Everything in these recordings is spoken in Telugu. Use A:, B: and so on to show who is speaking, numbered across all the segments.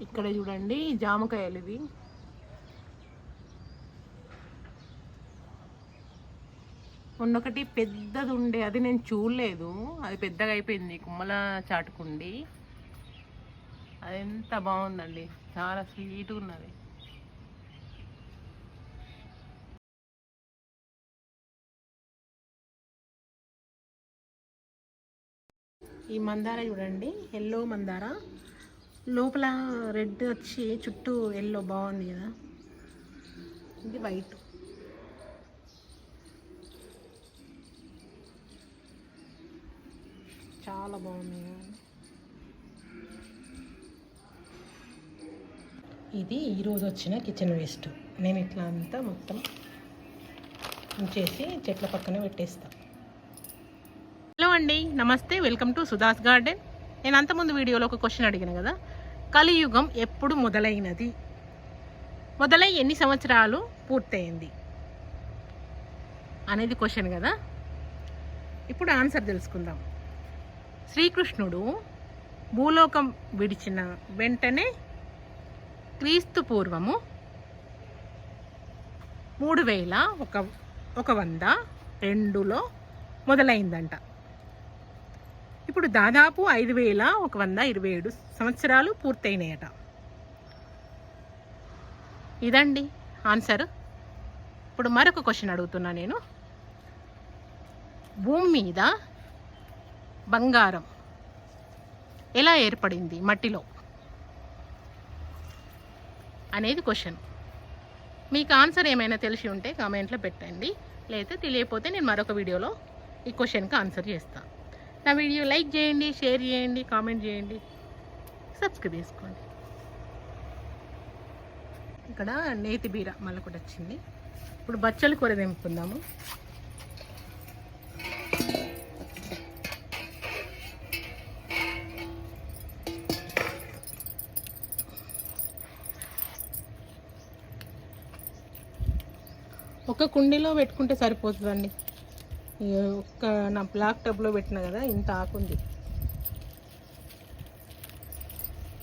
A: ఇక్కడ చూడండి జామకాయలు ఇవి. మొన్నొకటి పెద్దది ఉండే అది నేను చూడలేదు. అది పెద్దగా అయిపోయింది కుమ్మల చాటుకుండి. అది ఎంత బాగుందండి చాలా స్వీట్గా ఉన్నది. ఈ మందార చూడండి ఎల్లో మందార. లోపల రెడ్ వచ్చి చుట్టూ ఎల్లో బాగుంది కదా. ఇది వైట్ చాలా బాగుంది కదా. ఇది ఈరోజు వచ్చిన కిచెన్ వేస్ట్ నేను ఇట్లా అంతా మొత్తం ఉంచేసి చెట్ల పక్కన పెట్టేస్తా. హలో అండి నమస్తే వెల్కమ్ టు సుధాస్ గార్డెన్. నేను అంతకుముందు వీడియోలో ఒక క్వశ్చన్ అడిగాను కదా కలియుగం ఎప్పుడు మొదలైనది? మొదలై ఎన్ని సంవత్సరాలు పూర్తయింది? అనేది క్వశ్చన్ కదా? ఇప్పుడు ఆన్సర్ తెలుసుకుందాం. శ్రీకృష్ణుడు భూలోకం విడిచిన వెంటనే క్రీస్తు పూర్వము మూడు వేల ఒక ఒక వంద రెండులో మొదలైందంట. ఇప్పుడు దాదాపు ఐదు వేల ఒక వంద ఇరవై ఏడు సంవత్సరాలు పూర్తయినాయట. ఇదండి ఆన్సర్. ఇప్పుడు మరొక క్వశ్చన్ అడుగుతున్నా నేను. భూమి మీద బంగారం ఎలా ఏర్పడింది మట్టిలో అనేది క్వశ్చన్. మీకు ఆన్సర్ ఏమైనా తెలిసి ఉంటే కామెంట్లో పెట్టండి. లేకపోతే తెలియకపోతే నేను మరొక వీడియోలో ఈ క్వశ్చన్కి ఆన్సర్ చేస్తాను నా వీడియో లైక్ చేయండి షేర్ చేయండి కామెంట్ చేయండి. సబ్స్క్రైబ్ చేసుకోండి. ఇక్కడ నేతి బీర మళ్ళీ కూడా వచ్చింది. ఇప్పుడు బచ్చలు కూర తెంపుకుందాము. ఒక కుండీలో పెట్టుకుంటే సరిపోతుందండి. ఒక్క నా బ్లాక్ టబ్లో పెట్టిన కదా ఇంత ఆకుంది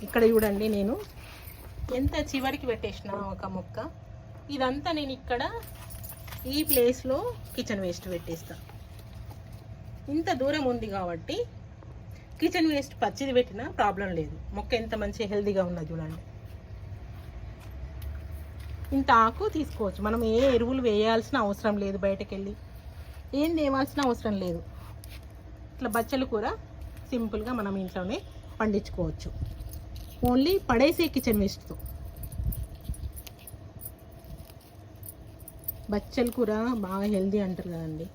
A: ఇక్కడ చూడండి నేను. ఎంత చివరికి పెట్టేసిన ఒక మొక్క? ఇదంతా నేను ఇక్కడ ఈ ప్లేస్లో కిచెన్ వేస్ట్ పెట్టేస్తా. ఇంత దూరం ఉంది కాబట్టి కిచెన్ వేస్ట్ పచ్చిది పెట్టినా ప్రాబ్లం లేదు. మొక్క ఎంత మంచి హెల్తీగా ఉన్నది చూడండి. ఇంత ఆకు తీసుకోవచ్చు. మనం ఏ ఎరువులు వేయాల్సిన అవసరం లేదు బయటకు వెళ్ళి ఏం తేవాల్సిన అవసరం లేదు. ఇట్లా బచ్చల కూర సింపుల్గా మనం ఇంట్లోనే పండించుకోవచ్చు. ఓన్లీ పడేసే కిచెన్ వేస్ట్తో బచ్చల కూర బాగా హెల్దీ అంటారు కదండి.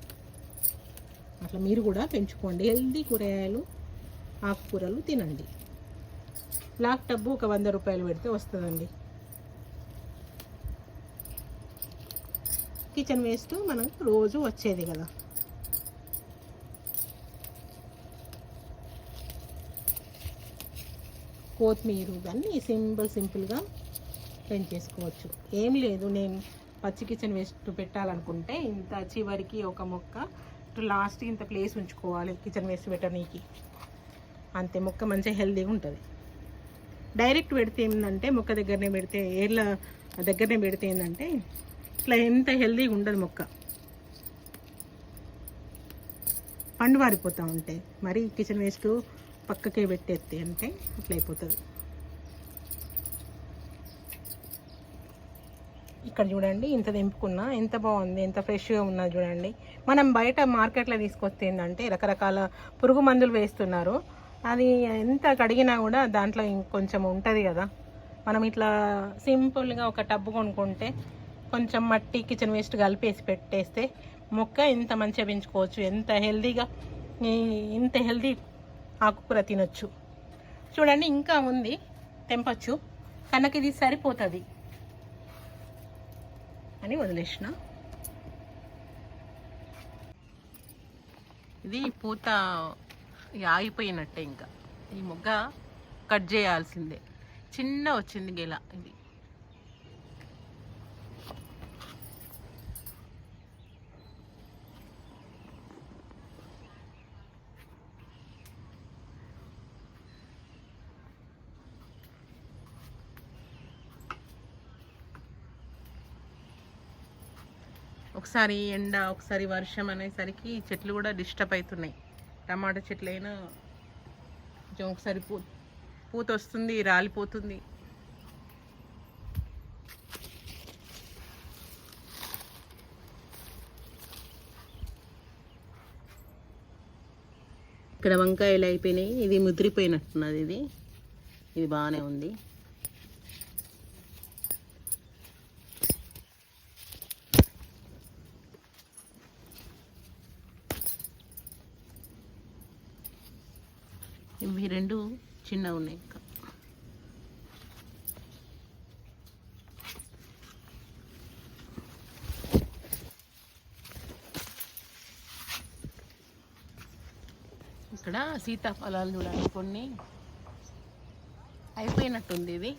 A: అట్లా మీరు కూడా పెంచుకోండి. హెల్దీ కూరగాయలు ఆకుకూరలు తినండి. బ్లాక్ టబ్బు ఒక వంద రూపాయలు పెడితే వస్తుందండి. కిచెన్ వేస్ట్ మనకు రోజు వచ్చేది కదా. కొత్తిమీర ఇవన్నీ సింపుల్ సింపుల్గా పెంచేసుకోవచ్చు ఏం లేదు నేను పచ్చి కిచెన్ వేస్ట్ పెట్టాలనుకుంటే ఇంత చివరికి ఒక మొక్క లాస్ట్కి ఇంత ప్లేస్ ఉంచుకోవాలి కిచెన్ వేస్ట్ పెట్టడానికి. అంతే మొక్క మంచిగా హెల్తీగా ఉంటుంది. డైరెక్ట్ పెడితే ఏంటంటే మొక్క దగ్గరనే పెడితే ఏర్ల దగ్గరనే పెడితే ఏంటంటే ఇట్లా ఎంత హెల్దీగా ఉండదు మొక్క. పండు వారిపోతూ ఉంటాయి మరి కిచెన్ వేస్ట్ పక్కకే పెట్టేస్తే అంటే అట్లా అయిపోతుంది. ఇక్కడ చూడండి ఇంత తెంపుకున్నా ఎంత బాగుంది ఎంత ఫ్రెష్గా ఉన్నా చూడండి. మనం బయట మార్కెట్లో తీసుకొస్తే ఏంటంటే రకరకాల పురుగు మందులు వేస్తున్నారు. అది ఎంత కడిగినా కూడా దాంట్లో ఇంకొంచెం ఉంటుంది కదా. మనం ఇట్లా సింపుల్గా ఒక టబ్బు కొనుక్కుంటే కొంచెం మట్టి కిచెన్ వేస్ట్ కలిపేసి పెట్టేస్తే మొక్క ఎంత మంచిగా పెంచుకోవచ్చు. ఎంత హెల్దీగా ఇంత హెల్దీ ఆకుకూర తినొచ్చు. చూడండి ఇంకా ఉంది తెంపచ్చు. కనుక ఇది సరిపోతుంది అని వదిలేసిన. ఇది పూత ఆగిపోయినట్టే ఇంకా. ఈ మొగ్గ కట్ చేయాల్సిందే. చిన్న వచ్చింది గెల ఇది. ఒకసారి ఎండ ఒకసారి వర్షం అనేసరికి చెట్లు కూడా డిస్టర్బ్ అవుతున్నాయి. టమాటా చెట్లు అయినా కొంచెం ఒకసారి పూ పూత వస్తుంది రాలిపోతుంది. ఇక్కడ వంకాయలు అయిపోయినాయి. ఇది ముదిరిపోయినట్టున్నది ఇది. ఇది బాగానే ఉంది. ఇవి రెండు చిన్నగా ఉన్నాయి. ఇంకా ఇక్కడ సీతాఫలాలు చూడండి కొన్ని. అయిపోయినట్టుంది ఇది.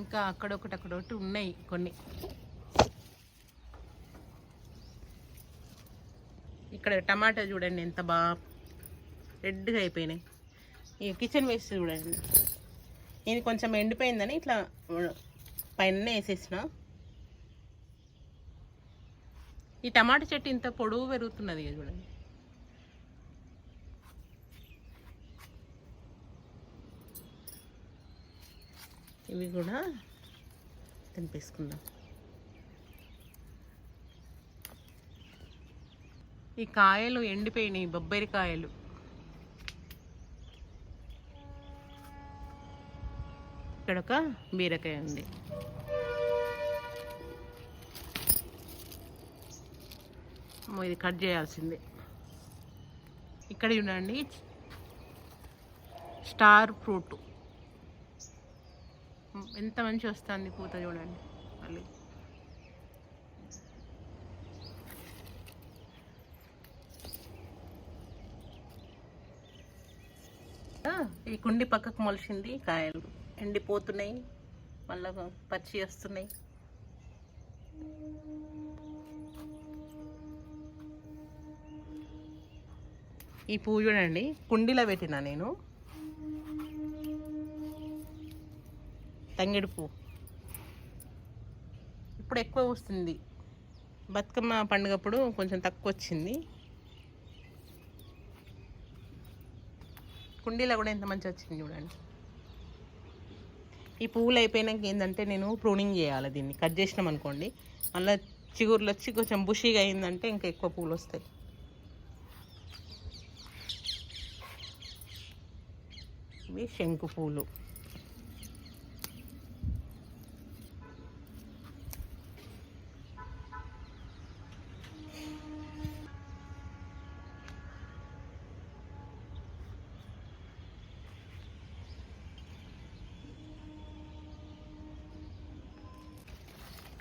A: ఇంకా అక్కడొకటి అక్కడొకటి ఉన్నాయి కొన్ని. ఇక్కడ టమాటా చూడండి ఎంత బాగా రెడ్గా అయిపోయినాయి. ఈ కిచెన్ వేస్ట్ చూడండి. ఇది కొంచెం ఎండిపోయిందని ఇట్లా పైన వేసేసిన. ఈ టమాటా చెట్టు ఇంత పొడవు పెరుగుతున్నది చూడండి. ఇవి కూడా తెంపేసుకుందాం ఈ కాయలు ఎండిపోయినాయి బొబ్బరి కాయలు. ఇక్కడ ఒక బీరకాయ ఉంది. ఇది కట్ చేయాల్సిందే. ఇక్కడ చూడండి స్టార్ ఫ్రూట్. ఎంత మంచి వస్తుంది పూత చూడండి మళ్ళీ. ఈ కుండి పక్కకు మొలిచింది కాయలు. ఎండిపోతున్నాయి. మళ్ళా పచ్చి వస్తున్నాయి. ఈ పువ్వు చూడండి. కుండీలో పెట్టిన నేను. తంగిడి పువ్వు. ఇప్పుడు ఎక్కువ వస్తుంది. బతుకమ్మ పండుగప్పుడు కొంచెం తక్కువ వచ్చింది. కుండీలో కూడా ఎంత మంచి వచ్చింది చూడండి. ఈ పువ్వులు అయిపోయినాక ఏంటంటే నేను ప్రూనింగ్ చేయాలి దీన్ని. కట్ చేసినాం అనుకోండి. మళ్ళీ చిగురులు వచ్చి కొంచెం బుషీగా అయిందంటే ఇంకా ఎక్కువ పువ్వులు వస్తాయి. ఇవి శంకు పూలు.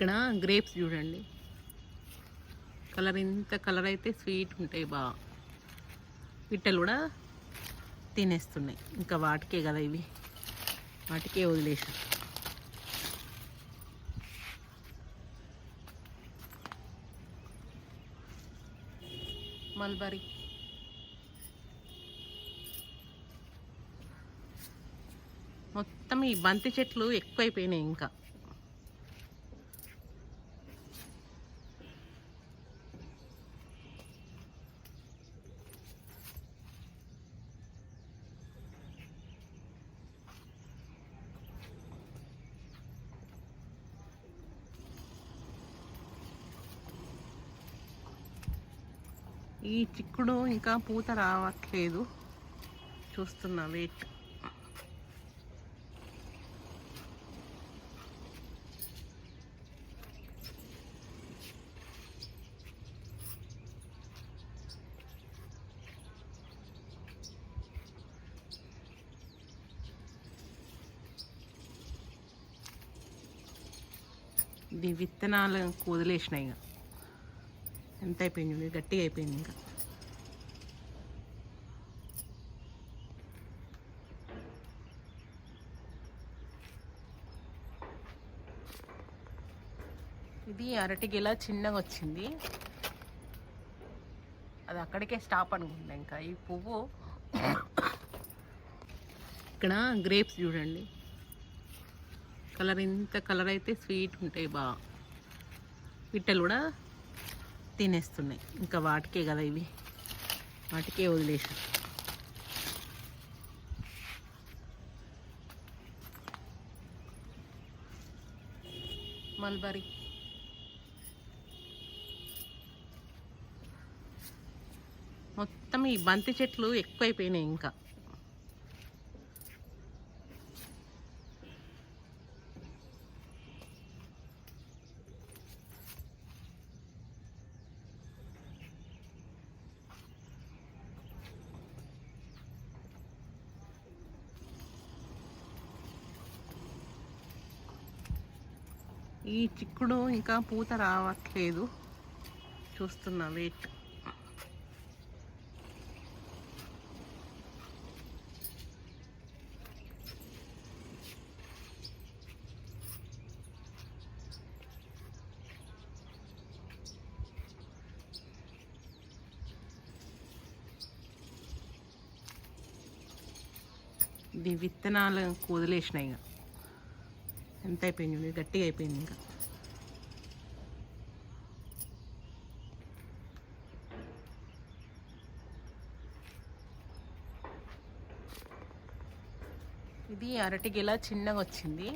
A: ఇక్కడ గ్రేప్స్ చూడండి. కలర్ ఇంత కలర్ అయితే స్వీట్ ఉంటాయి బాగా పిట్టలు కూడా తినేస్తున్నాయి. ఇంకా వాటికే కదా ఇవి. వాటికే వదిలేసాం మల్బరీ. మొత్తం ఈ బంతి చెట్లు ఎక్కువైపోయినాయి ఇంకా. ఈ చిక్కుడు ఇంకా పూత రావట్లేదు. చూస్తున్నా వెయిట్ ఇది విత్తనాలు వదిలేసినాయి ఇక. ఎంత అయిపోయింది చూడు, గట్టిగా అయిపోయింది ఇంకా. ఇది అరటి గిల చిన్నగా వచ్చింది. అది అక్కడికే స్టాప్ అనుకుంటా ఇంకా. ఈ పువ్వు ఇక్కడ గ్రేప్స్ చూడండి. కలర్ ఇంత కలర్ అయితే స్వీట్ ఉంటాయి బాగా పిట్టలు కూడా తినేస్తున్నాయి. ఇంకా వాటికే కదా ఇవి. వాటికే వదిలేసి మల్బరీ. మొత్తం ఈ బంతి చెట్లు ఎక్కువైపోయినాయి ఇంకా. ఈ చిక్కుడు ఇంకా పూత రావట్లేదు. చూస్తున్నా వెయిట్ ఇది విత్తనాలు వదిలేసినాయి ఇక. ఎంత అయిపోయింది గట్టిగా అయిపోయింది ఇంకా. ఇది అరటి గిల చిన్నగా వచ్చింది.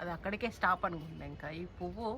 A: అది అక్కడికే స్టాప్ అనుకుంటా ఇంకా. ఈ పువ్వు